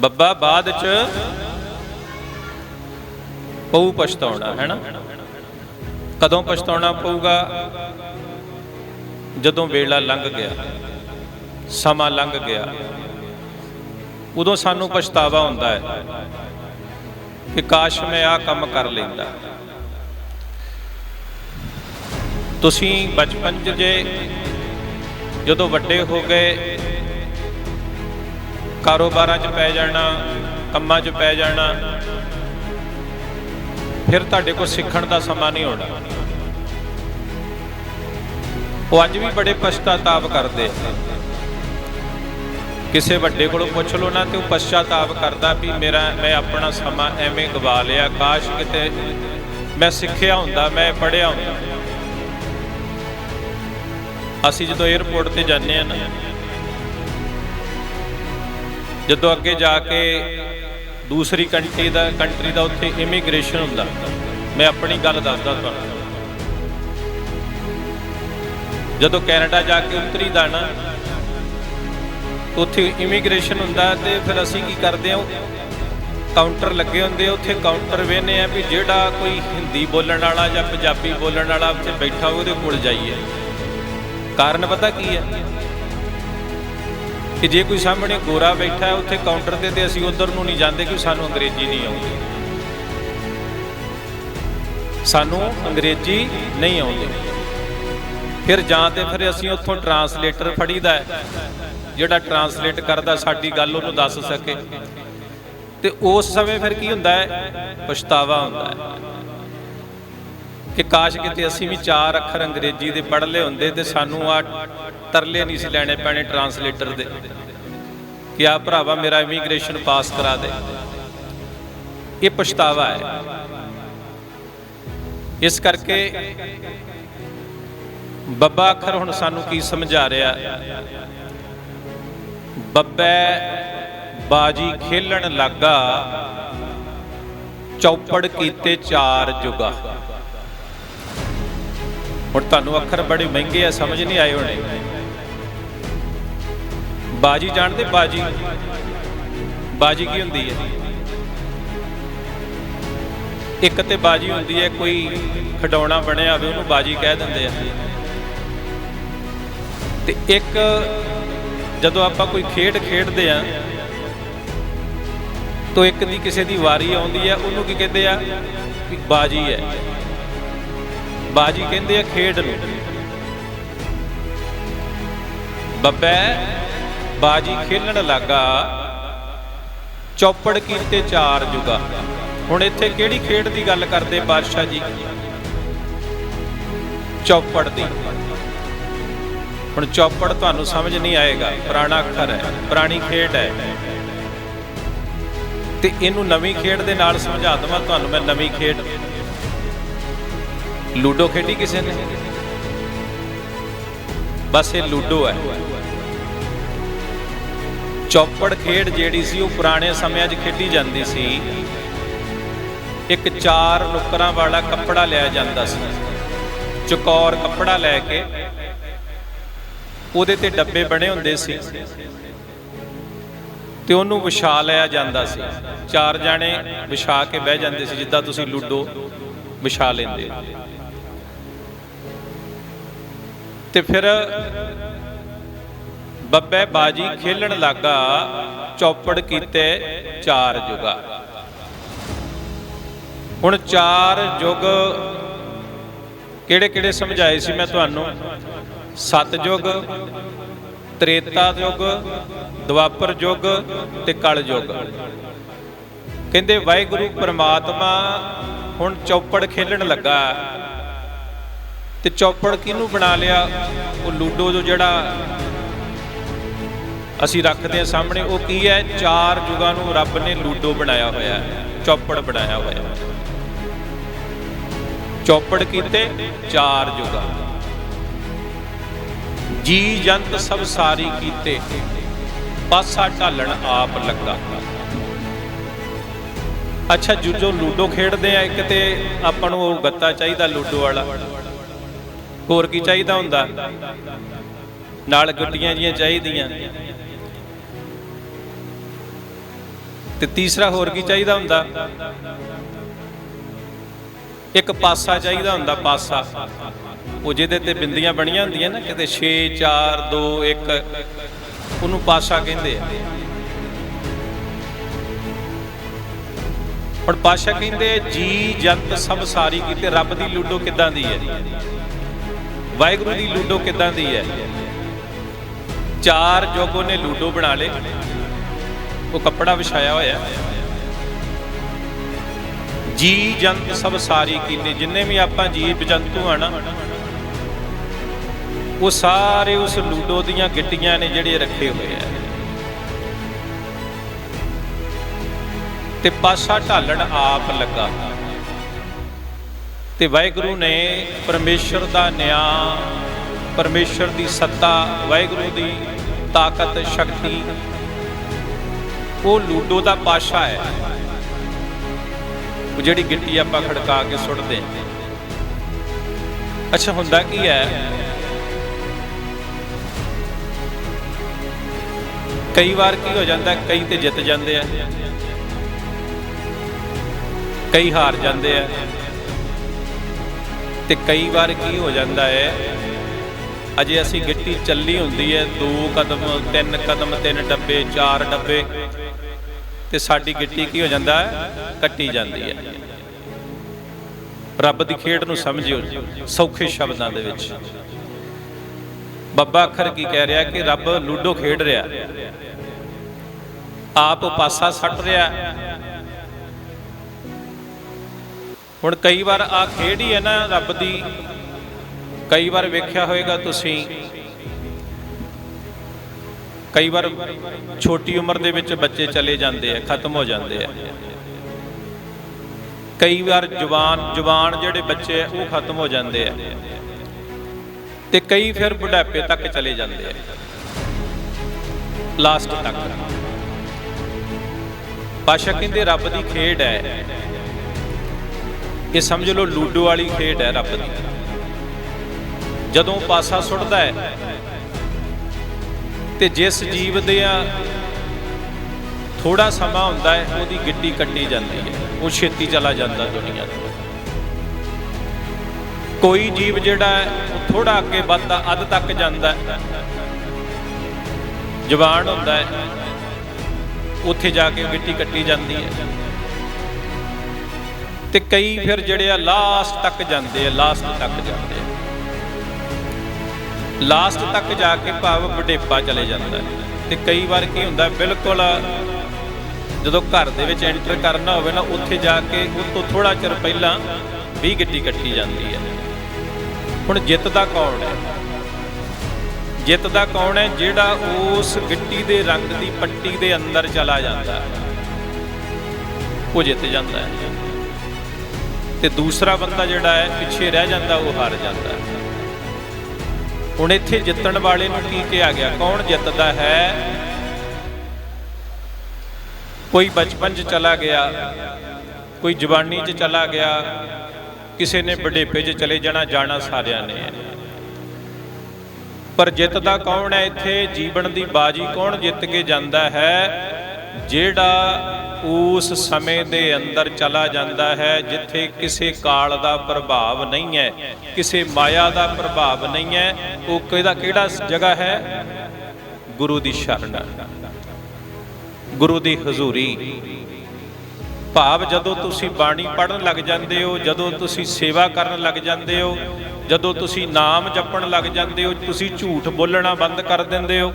ਬੱਬਾ ਬਾਅਦ ਚ ਪਊ ਪਛਤਾਉਣਾ, ਹੈ ਨਾ? ਕਦੋਂ ਪਛਤਾਉਣਾ ਪਊਗਾ? ਜਦੋਂ ਵੇਲਾ ਲੰਘ ਗਿਆ, ਸਮਾਂ ਲੰਘ ਗਿਆ, ਉਦੋਂ ਸਾਨੂੰ ਪਛਤਾਵਾ ਹੁੰਦਾ ਹੈ ਕਿ ਕਾਸ਼ ਮੈਂ ਆਹ ਕੰਮ ਕਰ ਲੈਂਦਾ। ਤੁਸੀਂ ਬਚਪਨ 'ਚ ਜੇ ਜਦੋਂ ਵੱਡੇ ਹੋ ਗਏ ਕਾਰੋਬਾਰਾਂ 'ਚ ਪੈ ਜਾਣਾ, ਕੰਮਾਂ 'ਚ ਪੈ ਜਾਣਾ, ਫਿਰ ਤੁਹਾਡੇ ਕੋਲ ਸਿੱਖਣ ਦਾ ਸਮਾਂ ਨਹੀਂ ਹੋਣਾ ਉਹ ਅੱਜ ਵੀ ਬੜੇ ਪਛਤਾਤਾਪ ਕਰਦੇ। ਕਿਸੇ ਵੱਡੇ ਕੋਲੋਂ ਪੁੱਛ ਲਓ ਨਾ ਤੇ ਉਹ ਪਛਤਾਤਾਪ ਕਰਦਾ ਵੀ ਮੇਰਾ, ਮੈਂ ਆਪਣਾ ਸਮਾਂ ਐਵੇਂ ਗਵਾ ਲਿਆ, ਕਾਸ਼ ਕਿਤੇ ਮੈਂ ਸਿੱਖਿਆ ਹੁੰਦਾ, ਮੈਂ ਪੜ੍ਹਿਆ ਹੁੰਦਾ। ਅਸੀਂ ਜਦੋਂ 에어ਪੋਰਟ ਤੇ ਜਾਂਦੇ ਆ ਨਾ ਜਦੋਂ ਅੱਗੇ ਜਾ ਕੇ ਦੂਸਰੀ ਕੰਟਰੀ ਦਾ ਕੰਟਰੀ ਦਾ ਉੱਥੇ ਇਮੀਗ੍ਰੇਸ਼ਨ ਹੁੰਦਾ, ਮੈਂ ਆਪਣੀ ਗੱਲ ਦੱਸਦਾ ਤੁਹਾਨੂੰ। ਜਦੋਂ ਕੈਨੇਡਾ ਜਾ ਕੇ ਉਤਰੀਦਾ ਨਾ, ਉੱਥੇ ਇਮੀਗ੍ਰੇਸ਼ਨ ਹੁੰਦਾ ਤੇ ਫਿਰ ਅਸੀਂ ਕੀ ਕਰਦੇ ਹਾਂ, ਕਾਊਂਟਰ ਲੱਗੇ ਹੁੰਦੇ ਉੱਥੇ ਕਾਊਂਟਰ ਵੇਨੇ ਆ ਵੀ ਜਿਹੜਾ ਕੋਈ ਹਿੰਦੀ ਬੋਲਣ ਵਾਲਾ ਜਾਂ ਪੰਜਾਬੀ ਬੋਲਣ ਵਾਲਾ ਉੱਥੇ ਬੈਠਾ ਹੋਵੇ ਉਹਦੇ ਕੋਲ ਜਾਈਏ। ਕਾਰਨ ਪਤਾ ਕੀ ਹੈ? ਕਿ ਜੇ ਕੋਈ ਸਾਹਮਣੇ ਗੋਰਾ ਬੈਠਾ ਹੈ ਉੱਥੇ ਕਾਊਂਟਰ ਤੇ ਤੇ ਅਸੀਂ ਉਧਰ ਨੂੰ ਨਹੀਂ ਜਾਂਦੇ ਕਿ ਸਾਨੂੰ ਅੰਗਰੇਜ਼ੀ ਨਹੀਂ ਆਉਂਦੀ। ਸਾਨੂੰ ਅੰਗਰੇਜ਼ੀ ਨਹੀਂ ਆਉਂਦੀ। ਫਿਰ ਜਾਂ ਤੇ ਫਿਰ ਅਸੀਂ ਉੱਥੋਂ ਟਰਾਂਸਲੇਟਰ ਫੜੀਦਾ ਹੈ, ਜਿਹੜਾ ਟਰਾਂਸਲੇਟ ਕਰਦਾ ਸਾਡੀ ਗੱਲ ਉਹਨੂੰ ਦੱਸ ਸਕੇ। ਤੇ ਉਸ ਸਮੇਂ ਫਿਰ ਕੀ ਹੁੰਦਾ ਹੈ? ਪਛਤਾਵਾ ਹੁੰਦਾ ਹੈ। ਕਿ ਕਾਸ਼ ਕਿਤੇ ਅਸੀਂ ਵੀ ਚਾਰ ਅੱਖਰ ਅੰਗਰੇਜ਼ੀ ਦੇ ਪੜ੍ਹ ਲਏ ਹੁੰਦੇ ਤੇ ਸਾਨੂੰ ਆ ਤਰਲੇ ਨਹੀਂ ਸੀ ਲੈਣੇ ਪੈਣੇ ਟਰਾਂਸਲੇਟਰ ਦੇ। ਕਿ ਆ ਭਰਾਵਾ ਮੇਰਾ ਇਮੀਗ੍ਰੇਸ਼ਨ ਪਾਸ ਕਰਾ ਦੇ। ਇਹ ਪਛਤਾਵਾ ਹੈ। ਇਸ ਕਰਕੇ ਬੱਬਾ ਅੱਖਰ ਹੁਣ ਸਾਨੂੰ ਕੀ ਸਮਝਾ ਰਿਹਾ? ਬੱਬੇ ਬਾਜੀ ਖੇਲਣ ਲੱਗਾ, ਚੌਪੜ ਕੀਤੇ ਚਾਰ ਜੁਗਾ। ਹੁਣ ਤੁਹਾਨੂੰ ਅੱਖਰ ਬੜੇ ਮਹਿੰਗੇ ਆ, ਸਮਝ ਨਹੀਂ ਆਏ ਹੋਣੇ। ਬਾਜੀ ਜਾਣਦੇ ਬਾਜੀ? ਬਾਜੀ ਕੀ ਹੁੰਦੀ ਹੈ? ਇੱਕ ਤੇ ਬਾਜੀ ਹੁੰਦੀ ਹੈ, ਕੋਈ ਖਡਾਉਣਾ ਬਣਿਆ ਹੋਵੇ, ਉਹਨੂੰ ਬਾਜੀ ਕਹਿ ਦਿੰਦੇ ਆ। ਤੇ ਇੱਕ ਜਦੋਂ ਆਪਾਂ ਕੋਈ ਖੇਡ ਖੇਡਦੇ ਆ, ਤਾਂ ਇੱਕ ਦੀ ਕਿਸੇ ਦੀ ਵਾਰੀ ਆਉਂਦੀ ਹੈ, ਉਹਨੂੰ ਕੀ ਕਹਿੰਦੇ ਆ? ਬਾਜੀ ਹੈ। ਬਾਜੀ ਕਹਿੰਦੇ ਆ ਖੇਡ ਨੂੰ। ਬੱਬੇ, ਬਾਜੀ ਖੇਲਣ ਲੱਗਾ। ਚੌਪੜ ਕੀਤੇ ਚਾਰ ਜੁਗਾ। ਹੁਣ ਇੱਥੇ ਕਿਹੜੀ ਖੇਡ ਦੀ ਗੱਲ ਕਰਦੇ ਬਾਦਸ਼ਾਹ ਜੀ? ਚੌਪੜ ਦੀ। ਹੁਣ ਚੌਪੜ ਤੁਹਾਨੂੰ ਸਮਝ ਨਹੀਂ ਆਏਗਾ। ਪੁਰਾਣਾ ਅੱਖਰ ਹੈ, ਪੁਰਾਣੀ ਖੇਡ ਹੈ। ਤੇ ਇਹਨੂੰ ਨਵੀਂ ਖੇਡ ਦੇ ਨਾਲ ਸਮਝਾ ਦਵਾਂ ਤੁਹਾਨੂੰ ਮੈਂ, ਨਵੀਂ ਖੇਡ। ਲੂਡੋ ਖੇਡੀ ਕਿਸੇ ਨੇ? ਬਸ ਇਹ ਲੂਡੋ ਹੈ। ਚੌਪੜ ਖੇਡ ਜਿਹੜੀ ਸੀ, ਉਹ ਪੁਰਾਣੇ ਸਮਿਆਂ 'ਚ ਖੇਡੀ ਜਾਂਦੀ ਸੀ। ਇੱਕ ਚਾਰ ਨੁਕਰਾਂ ਵਾਲਾ ਕੱਪੜਾ ਲਿਆ ਜਾਂਦਾ ਸੀ। ਚਕੌਰ ਕੱਪੜਾ ਲੈ ਕੇ ਉਹਦੇ ਤੇ ਡੱਬੇ ਬਣੇ ਹੁੰਦੇ ਸੀ। ਤੇ ਉਹਨੂੰ ਵਿਛਾ ਲਿਆ ਜਾਂਦਾ ਸੀ। ਚਾਰ ਜਾਣੇ ਵਿਛਾ ਕੇ ਬਹਿ ਜਾਂਦੇ ਸੀ, ਜਿੱਦਾਂ ਤੁਸੀਂ ਲੂਡੋ ਵਿਛਾ ਲੈਂਦੇ ਤੇ ਫਿਰ ਬੱਬੇ ਬਾਜੀ ਖੇਲਣ ਲੱਗਾ, ਚੌਪੜ ਕੀਤੇ ਚਾਰ ਜੁਗਾ। ਹੁਣ ਚਾਰ ਯੁਗ ਕਿਹੜੇ ਕਿਹੜੇ ਸਮਝਾਏ ਸੀ ਮੈਂ ਤੁਹਾਨੂੰ? ਸਤ ਯੁਗ ਤ੍ਰੇਤਾ ਯੁਗ ਦਵਾਪਰ ਯੁਗ ਤੇ ਕਲ ਯੁਗ ਕਹਿੰਦੇ ਵਾਹਿਗੁਰੂ ਪ੍ਰਮਾਤਮਾ ਹੁਣ ਚੌਪੜ ਖੇਲਣ ਲੱਗਾ। ਤੇ ਚੌਪੜ ਕਿਹਨੂੰ ਬਣਾ ਲਿਆ? ਉਹ ਲੂਡੋ ਜੋ ਜਿਹੜਾ ਅਸੀਂ ਰੱਖਦੇ ਹਾਂ ਸਾਹਮਣੇ, ਉਹ ਕੀ ਹੈ? ਚਾਰ ਯੁਗਾਂ ਨੂੰ ਰੱਬ ਨੇ ਲੂਡੋ ਬਣਾਇਆ ਹੋਇਆ ਹੈ, ਚੌਪੜ ਬਣਾਇਆ ਹੋਇਆ ਚੌਪੜ ਕੀਤੇ, ਚਾਰ ਜੁਗਾ। ਜੀ ਜੰਤ ਸਭ ਸਾਰੀ ਕੀਤੇ, ਪਾਸਾ ਢਾਲਣ ਆਪ ਲੱਗਾ। ਅੱਛਾ ਜੋ ਜੋ ਲੂਡੋ ਖੇਡਦੇ ਆ, ਇੱਕ ਤੇ ਆਪਾਂ ਨੂੰ ਉਹ ਗੱਤਾ ਚਾਹੀਦਾ, ਲੂਡੋ ਵਾਲਾ। ਹੋਰ ਕੀ ਚਾਹੀਦਾ ਹੁੰਦਾ? ਨਾਲ ਗੁੱਟੀਆਂ ਜੀਆਂ ਚਾਹੀਦੀਆਂ। ਤੇ ਤੀਸਰਾ ਹੋਰ ਕੀ ਚਾਹੀਦਾ ਹੁੰਦਾ? ਇੱਕ ਪਾਸਾ ਚਾਹੀਦਾ ਹੁੰਦਾ, ਪਾਸਾ। ਉਹ ਜਿਹਦੇ ਤੇ ਬਿੰਦੀਆਂ ਬਣੀਆਂ ਹੁੰਦੀਆਂ ਨਾ, ਕਿਤੇ 6 4 2 1 ਉਹਨੂੰ ਪਾਸਾ ਕਹਿੰਦੇ ਆ। ਹੁਣ ਪਾਸ਼ਾ ਕਹਿੰਦੇ ਜੀ ਜੰਤ ਸਭ ਸਾਰੀ ਕੀਤੇ, ਰੱਬ ਦੀ ਲੂਡੋ ਕਿੱਦਾਂ ਦੀ ਹੈ? ਵਾਹਿਗੁਰੂ ਦੀ ਲੂਡੋ ਕਿੱਦਾਂ ਦੀ ਹੈ? ਚਾਰ ਜੋਗੋ ਨੇ ਲੂਡੋ ਬਣਾ ਲੇ ਉਹ ਕੱਪੜਾ ਵਿਛਾਇਆ ਹੋਇਆ। ਜੀ ਜੰਤ ਸਭ ਸਾਰੀ ਕੀਤੇ ਜਿੰਨੇ ਵੀ ਆਪਾਂ ਜੀਵ ਜੰਤੂ ਆ ਨਾ, ਉਹ ਸਾਰੇ ਉਸ ਲੂਡੋ ਦੀਆਂ ਗਿੱਟੀਆਂ ਨੇ ਜਿਹੜੇ ਰੱਖੇ ਹੋਏ ਆ। ਤੇ ਪਾਸਾ ਢਾਲਣ ਆਪ ਲੱਗਾ। ਤੇ ਵਾਹਿਗੁਰੂ ਨੇ ਪਰਮੇਸ਼ਰ ਦਾ ਨਿਆਂ, ਪਰਮੇਸ਼ਰ ਦੀ ਸੱਤਾ, ਵਾਹਿਗੁਰੂ ਦੀ ਤਾਕਤ, ਸ਼ਕਤੀ, ਉਹ ਲੂਡੋ ਦਾ ਪਾਸ਼ਾ ਹੈ। ਉਹ ਜਿਹੜੀ ਗਿੱਟੀ ਆਪਾਂ ਖੜਕਾ ਕੇ ਸੁੱਟਦੇ ਅੱਛਾ, ਹੁੰਦਾ ਕੀ ਹੈ? ਕਈ ਵਾਰ ਕੀ ਹੋ ਜਾਂਦਾ, ਕਈ ਤੇ ਜਿੱਤ ਜਾਂਦੇ ਆ। ਕਈ ਹਾਰ ਜਾਂਦੇ ਆ। ਤੇ ਕਈ ਵਾਰ ਕੀ ਹੋ ਜਾਂਦਾ ਹੈ, ਅਜੇ ਅਸੀਂ ਗਿੱਟੀ ਚੱਲੀ ਹੁੰਦੀ ਹੈ, ਦੋ ਕਦਮ, ਤਿੰਨ ਕਦਮ, ਤਿੰਨ ਡੱਬੇ, ਚਾਰ ਡੱਬੇ, ਤੇ ਸਾਡੀ ਗਿੱਟੀ ਕੀ ਹੋ ਜਾਂਦਾ ਹੈ, ਕੱਟੀ ਜਾਂਦੀ ਹੈ। ਰੱਬ ਦੀ ਖੇਡ ਨੂੰ ਸਮਝਿਓ, ਸੌਖੇ ਸ਼ਬਦਾਂ ਦੇ ਵਿੱਚ। ਬੱਬਾ ਅੱਖਰ ਕੀ ਕਹਿ ਰਿਹਾ ਕਿ ਰੱਬ ਲੂਡੋ ਖੇਡ ਰਿਹਾ। ਆਪ ਪਾਸਾ ਸੱਟ ਰਿਹਾ ਹੁਣ ਕਈ ਵਾਰ ਆ ਖੇਡ ਹੀ ਹੈ ਨਾ ਰੱਬ ਦੀ। ਕਈ ਵਾਰ ਵੇਖਿਆ ਹੋਵੇਗਾ ਤੁਸੀਂ। ਕਈ ਵਾਰ ਛੋਟੀ ਉਮਰ ਦੇ ਵਿੱਚ ਬੱਚੇ ਚਲੇ ਜਾਂਦੇ ਆ, ਖਤਮ ਹੋ ਜਾਂਦੇ ਆ। ਕਈ ਵਾਰ ਜਵਾਨ ਜਵਾਨ ਜਿਹੜੇ ਬੱਚੇ ਆ, ਉਹ ਖਤਮ ਹੋ ਜਾਂਦੇ ਆ। ਤੇ ਕਈ ਫਿਰ ਬੁਢਾਪੇ ਤੱਕ ਚਲੇ ਜਾਂਦੇ ਆ। ਲਾਸਟ ਤੱਕ। ਪਾਸ਼ਾ ਕਹਿੰਦੇ ਰੱਬ ਦੀ ਖੇਡ ਹੈ। ਇਹ ਸਮਝ ਲਓ ਲੂਡੋ ਵਾਲੀ ਖੇਡ ਹੈ ਰੱਬ ਦੀ। ਜਦੋਂ ਪਾਸਾ ਸੁੱਟਦਾ ਹੈ, ਤੇ ਜਿਸ ਜੀਵ ਦੇ ਆ ਥੋੜਾ ਸਮਾਂ ਹੁੰਦਾ ਹੈ, ਉਹਦੀ ਗਿੱਟੀ ਕੱਟੀ ਜਾਂਦੀ ਹੈ। ਉਹ ਛੇਤੀ ਚਲਾ ਜਾਂਦਾ ਦੁਨੀਆ ਤੋਂ। ਕੋਈ ਜੀਵ ਜਿਹੜਾ ਹੈ, ਉਹ ਥੋੜਾ ਅੱਗੇ ਵੱਧਦਾ, ਅੱਧ ਤੱਕ ਜਾਂਦਾ ਹੈ। ਜਵਾਨ ਹੁੰਦਾ ਹੈ, ਉੱਥੇ ਜਾ ਕੇ ਗਿੱਟੀ ਕੱਟੀ ਜਾਂਦੀ ਹੈ। ਤੇ ਕਈ ਫਿਰ ਜਿਹੜੇ ਆ ਲਾਸਟ ਤੱਕ ਜਾਂਦੇ ਆ ਲਾਸਟ ਤੱਕ ਜਾਂਦੇ ਆ। ਲਾਸਟ ਤੱਕ ਜਾ ਕੇ ਭਾਵ ਬੁਢੇਪਾ ਚਲੇ ਜਾਂਦਾ ਤੇ ਕਈ ਵਾਰ ਕੀ ਹੁੰਦਾ, ਬਿਲਕੁਲ ਜਦੋਂ ਘਰ ਦੇ ਵਿੱਚ ਐਂਟਰ ਕਰਨਾ ਹੋਵੇ ਨਾ, ਉੱਥੇ ਜਾ ਕੇ ਉਸ ਤੋਂ ਥੋੜਾ ਚਿਰ ਪਹਿਲਾਂ ਵੀ ਗਿੱਟੀ ਕੱਟੀ ਜਾਂਦੀ ਹੈ। ਹੁਣ ਜਿੱਤਦਾ ਕੌਣ ਹੈ? ਜਿੱਤਦਾ ਕੌਣ ਹੈ ਜਿਹੜਾ ਉਸ ਗਿੱਟੀ ਦੇ ਰੰਗ ਦੀ ਪੱਟੀ ਦੇ ਅੰਦਰ ਚਲਾ ਜਾਂਦਾ ਉਹ ਜਿੱਤ ਜਾਂਦਾ ਹੈ। ਤੇ ਦੂਸਰਾ ਬੰਦਾ ਜਿਹੜਾ ਹੈ, ਪਿੱਛੇ ਰਹਿ ਜਾਂਦਾ, ਉਹ ਹਾਰ ਜਾਂਦਾ ਹੈ। ਹੁਣ ਇੱਥੇ ਜਿੱਤਣ ਵਾਲੇ ਨੂੰ ਕੀ ਕਿਹਾ ਗਿਆ? ਕੌਣ ਜਿੱਤਦਾ ਹੈ? ਕੋਈ ਬਚਪਨ 'ਚ ਚਲਾ ਗਿਆ, ਕੋਈ ਜਵਾਨੀ 'ਚ ਚਲਾ ਗਿਆ, ਕਿਸੇ ਨੇ ਬੁਢੇਪੇ 'ਚ ਚਲੇ ਜਾਣਾ ਜਾਣਾ ਸਾਰਿਆਂ ਨੇ। ਪਰ ਜਿੱਤਦਾ ਕੌਣ ਹੈ ਇੱਥੇ? ਜੀਵਨ ਦੀ ਬਾਜੀ ਕੌਣ ਜਿੱਤ ਕੇ ਜਾਂਦਾ ਹੈ? ਜਿਹੜਾ ਉਸ ਸਮੇਂ ਦੇ ਅੰਦਰ ਚਲਾ ਜਾਂਦਾ ਹੈ, ਜਿੱਥੇ ਕਿਸੇ ਕਾਲ ਦਾ ਪ੍ਰਭਾਵ ਨਹੀਂ ਹੈ, ਕਿਸੇ ਮਾਇਆ ਦਾ ਪ੍ਰਭਾਵ ਨਹੀਂ ਹੈ। ਉਹ ਕਿਹਦਾ, ਕਿਹੜਾ ਜਗ੍ਹਾ ਹੈ? ਗੁਰੂ ਦੀ ਸ਼ਰਨ ਗੁਰੂ ਦੀ ਹਜ਼ੂਰੀ। ਭਾਵ ਜਦੋਂ ਤੁਸੀਂ ਬਾਣੀ ਪੜਨ ਲੱਗ ਜਾਂਦੇ ਹੋ, ਜਦੋਂ ਤੁਸੀਂ ਸੇਵਾ ਕਰਨ ਲੱਗ ਜਾਂਦੇ ਹੋ, ਜਦੋਂ ਤੁਸੀਂ ਨਾਮ ਜਪਣ ਲੱਗ ਜਾਂਦੇ ਹੋ, ਤੁਸੀਂ ਝੂਠ ਬੋਲਣਾ ਬੰਦ ਕਰ ਦਿੰਦੇ ਹੋ।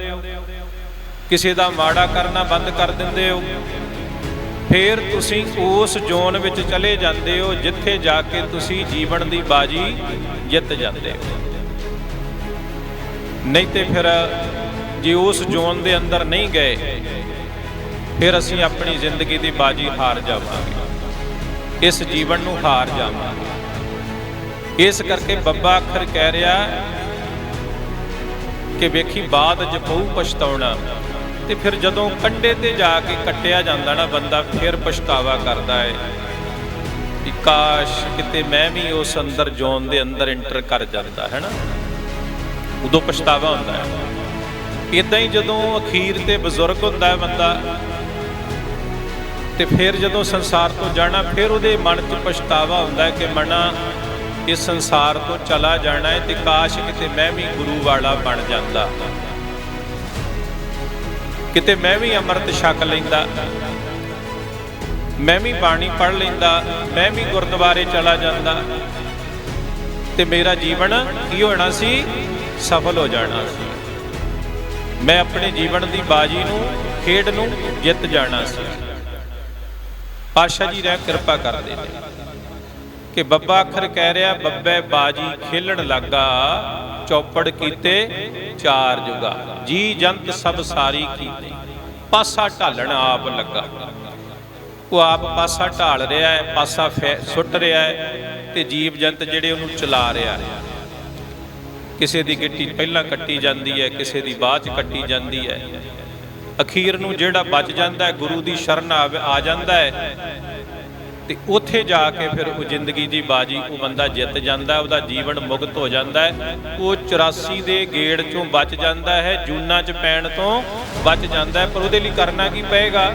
ਕਿਸੇ ਦਾ ਮਾੜਾ ਕਰਨਾ ਬੰਦ ਕਰ ਦਿੰਦੇ ਹੋ। ਫਿਰ ਤੁਸੀਂ ਉਸ ਜ਼ੋਨ ਵਿੱਚ ਚਲੇ ਜਾਂਦੇ ਹੋ ਜਿੱਥੇ ਜਾ ਕੇ ਤੁਸੀਂ ਜੀਵਨ ਦੀ ਬਾਜੀ ਜਿੱਤ ਜਾਂਦੇ ਹੋ। ਨਹੀਂ ਤੇ ਫਿਰ ਜੇ ਉਸ ਜ਼ੋਨ ਦੇ ਅੰਦਰ ਨਹੀਂ ਗਏ, ਫਿਰ ਅਸੀਂ ਆਪਣੀ ਜ਼ਿੰਦਗੀ ਦੀ ਬਾਜੀ ਹਾਰ ਜਾਵਾਂਗੇ। ਇਸ ਜੀਵਨ ਨੂੰ ਹਾਰ ਜਾਵਾਂਗੇ। ਇਸ ਕਰਕੇ ਬੱਬਾ ਅੱਖਰ ਕਹਿ ਰਿਹਾ ਕਿ ਵੇਖੀ ਬਾਅਦ ਚ ਬਹੁ ਪਛਤਾਉਣਾ। ਤੇ ਫਿਰ ਜਦੋਂ ਕੰਡੇ ਤੇ ਜਾ ਕੇ ਕੱਟਿਆ ਜਾਂਦਾ ਨਾ ਬੰਦਾ, ਫਿਰ ਪਛਤਾਵਾ ਕਰਦਾ ਹੈ ਕਿ ਕਾਸ਼ ਕਿਤੇ ਮੈਂ ਵੀ ਉਸ ਅੰਦਰ ਜ਼ੋਨ ਦੇ ਅੰਦਰ ਐਂਟਰ ਕਰ ਜਾਂਦਾ, ਹੈ ਨਾ? ਉਦੋਂ ਪਛਤਾਵਾ ਹੁੰਦਾ ਹੈ। ਇਦਾਂ ਹੀ ਜਦੋਂ ਅਖੀਰ ਤੇ ਬਜ਼ੁਰਗ ਹੁੰਦਾ ਹੈ ਬੰਦਾ, ਤੇ ਫਿਰ ਜਦੋਂ ਸੰਸਾਰ ਤੋਂ ਜਾਣਾ, ਫਿਰ ਉਹਦੇ ਮਨ 'ਚ ਪਛਤਾਵਾ ਹੁੰਦਾ ਹੈ ਕਿ ਮਨਾ, ਇਸ ਸੰਸਾਰ ਤੋਂ ਚਲਾ ਜਾਣਾ ਹੈ ਤੇ ਕਾਸ਼ ਕਿਤੇ ਮੈਂ ਵੀ ਗੁਰੂ ਵਾਲਾ ਬਣ ਜਾਂਦਾ। ਕਿਤੇ ਮੈਂ ਵੀ ਅੰਮ੍ਰਿਤ ਛਕ ਲੈਂਦਾ, ਮੈਂ ਵੀ ਬਾਣੀ ਪੜ੍ਹ ਲੈਂਦਾ, ਮੈਂ ਵੀ ਗੁਰਦੁਆਰੇ ਚਲਾ ਜਾਂਦਾ, ਤੇ ਮੇਰਾ ਜੀਵਨ ਕੀ ਹੋਣਾ ਸੀ? ਸਫਲ ਹੋ ਜਾਣਾ ਸੀ। ਮੈਂ ਆਪਣੇ ਜੀਵਨ ਦੀ ਬਾਜੀ ਨੂੰ, ਖੇਡ ਨੂੰ ਜਿੱਤ ਜਾਣਾ ਸੀ। ਪਾਸ਼ਾ ਜੀ ਰਹਿ ਕਿਰਪਾ ਕਰਦੇ ਨੇ ਕਿ ਬੱਬਾ ਅੱਖਰ ਕਹਿ ਰਿਹਾ, ਬੱਬੇ ਬਾਜੀ ਖੇਲਣ ਲੱਗਾ ਚੌਪੜ ਕੀਤੇ, ਚਾਰ ਜੁਗਾ। ਜੀ ਜੰਤ ਸਭ ਸਾਰੀ ਕੀਤੀ। ਪਾਸਾ ਢਾਲਣ ਆਪ ਲੱਗਾ। ਉਹ ਆਪ ਪਾਸਾ ਢਾਲ ਰਿਹਾ ਹੈ, ਪਾਸਾ ਸੁੱਟ ਰਿਹਾ ਹੈ ਤੇ ਜੀਵ ਜੰਤ ਜਿਹੜੇ ਉਹਨੂੰ ਚਲਾ ਰਿਹਾ ਹੈ। ਕਿਸੇ ਦੀ ਗਿੱਟੀ ਪਹਿਲਾਂ ਕੱਟੀ ਜਾਂਦੀ ਹੈ, ਕਿਸੇ ਦੀ ਬਾਅਦ ਚ ਕੱਟੀ ਜਾਂਦੀ ਹੈ। ਅਖੀਰ ਨੂੰ ਜਿਹੜਾ ਬਚ ਜਾਂਦਾ ਹੈ, ਗੁਰੂ ਦੀ ਸ਼ਰਨ ਆ ਜਾਂਦਾ ਹੈ ਤੇ ਉੱਥੇ ਜਾ ਕੇ ਫਿਰ ਉਹ ਜ਼ਿੰਦਗੀ ਦੀ ਬਾਜੀ, ਉਹ ਬੰਦਾ ਜਿੱਤ ਜਾਂਦਾ, ਉਹਦਾ ਜੀਵਨ ਮੁਕਤ ਹੋ ਜਾਂਦਾ ਹੈ। ਉਹ 84 ਦੇ ਗੇੜ ਚੋਂ ਬਚ ਜਾਂਦਾ ਹੈ, ਜੂਨਾ ਚ ਪੈਣ ਤੋਂ ਬਚ ਜਾਂਦਾ ਹੈ, ਪਰ ਉਹਦੇ ਲਈ ਕਰਨਾ ਕੀ ਪਏਗਾ?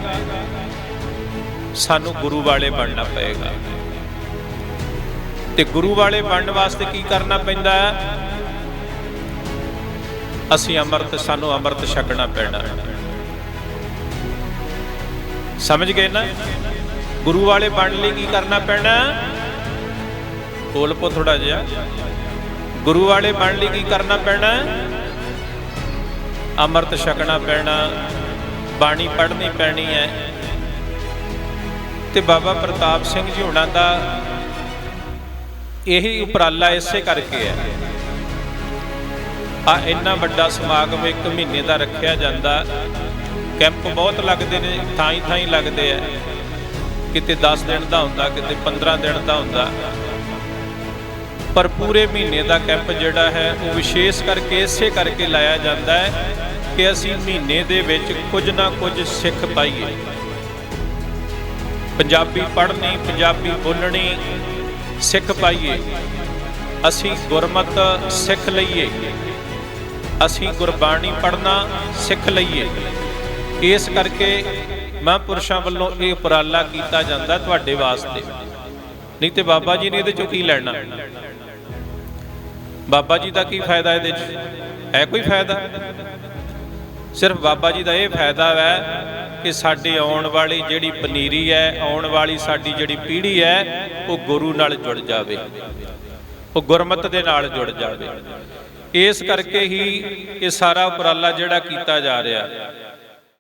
ਸਾਨੂੰ ਗੁਰੂ ਵਾਲੇ ਬਣਨਾ ਪਏਗਾ। ਤੇ ਗੁਰੂ ਵਾਲੇ ਬਣਨ ਵਾਸਤੇ ਕੀ ਕਰਨਾ ਪੈਂਦਾ ਹੈ? ਅਸੀਂ ਅੰਮ੍ਰਿਤ, ਸਾਨੂੰ ਅੰਮ੍ਰਿਤ ਛਕਣਾ ਪੈਣਾ। ਸਮਝ ਗਏ ਨਾ? ਗੁਰੂ ਵਾਲੇ ਬਣਨ ਲਈ ਕੀ ਕਰਨਾ ਪੈਣਾ? ਬੋਲ ਪੋ ਥੋੜਾ ਜਿਹਾ। ਗੁਰੂ ਵਾਲੇ ਬਣਨ ਲਈ ਕੀ ਕਰਨਾ ਪੈਣਾ? ਅੰਮ੍ਰਿਤ ਛਕਣਾ ਪੈਣਾ। ਬਾਣੀ ਪੜ੍ਹਨੀ ਪੈਣੀ ਹੈ। ਤੇ ਬਾਬਾ ਪ੍ਰਤਾਪ ਸਿੰਘ ਜੀ ਹੁਣਾਂ ਦਾ ਇਹੀ ਉਪਰਾਲਾ ਇਸੇ ਕਰਕੇ ਹੈ। ਆ ਇੰਨਾ ਵੱਡਾ ਸਮਾਗਮ ਇੱਕ ਮਹੀਨੇ ਦਾ ਰੱਖਿਆ ਜਾਂਦਾ। ਕੈਂਪ ਬਹੁਤ ਲੱਗਦੇ ਨੇ, ਥਾਈ ਥਾਈ ਲੱਗਦੇ ਆ। ਕਿਤੇ 10 ਦਿਨ ਦਾ ਹੁੰਦਾ, ਕਿਤੇ 15 ਦਿਨ ਦਾ ਹੁੰਦਾ। ਪਰ ਪੂਰੇ ਮਹੀਨੇ ਦਾ ਕੈਂਪ ਜਿਹੜਾ ਹੈ, ਉਹ ਵਿਸ਼ੇਸ਼ ਕਰਕੇ ਇਸੇ ਕਰਕੇ ਲਾਇਆ ਜਾਂਦਾ ਹੈ ਕਿ ਅਸੀਂ ਮਹੀਨੇ ਦੇ ਵਿੱਚ ਕੁਝ ਨਾ ਕੁਝ ਸਿੱਖ ਪਾਈਏ। ਪੰਜਾਬੀ ਪੜ੍ਹਨੀ, ਪੰਜਾਬੀ ਬੋਲਣੀ ਸਿੱਖ ਪਾਈਏ। ਅਸੀਂ ਗੁਰਮਤ ਸਿੱਖ ਲਈਏ। ਅਸੀਂ ਗੁਰਬਾਣੀ ਪੜ੍ਹਨਾ ਸਿੱਖ ਲਈਏ। ਇਸ ਕਰਕੇ ਮਹਾਂਪੁਰਸ਼ਾਂ ਵੱਲੋਂ ਇਹ ਉਪਰਾਲਾ ਕੀਤਾ ਜਾਂਦਾ ਤੁਹਾਡੇ ਵਾਸਤੇ। ਨਹੀਂ ਤੇ ਬਾਬਾ ਜੀ ਨੇ ਇਹਦੇ ਚੋਂ ਕੀ ਲੈਣਾ? ਬਾਬਾ ਜੀ ਦਾ ਕੀ ਫਾਇਦਾ ਇਹਦੇ ਚ? ਹੈ ਕੋਈ ਫਾਇਦਾ? ਸਿਰਫ ਬਾਬਾ ਜੀ ਦਾ ਇਹ ਫਾਇਦਾ ਹੈ ਕਿ ਸਾਡੀ ਆਉਣ ਵਾਲੀ ਜਿਹੜੀ ਪਨੀਰੀ ਹੈ, ਆਉਣ ਵਾਲੀ ਸਾਡੀ ਜਿਹੜੀ ਪੀੜ੍ਹੀ ਹੈ, ਉਹ ਗੁਰੂ ਨਾਲ ਜੁੜ ਜਾਵੇ। ਉਹ ਗੁਰਮਤ ਦੇ ਨਾਲ ਜੁੜ ਜਾਵੇ। ਇਸ ਕਰਕੇ ਹੀ ਇਹ ਸਾਰਾ ਉਪਰਾਲਾ ਜਿਹੜਾ ਕੀਤਾ ਜਾ ਰਿਹਾ।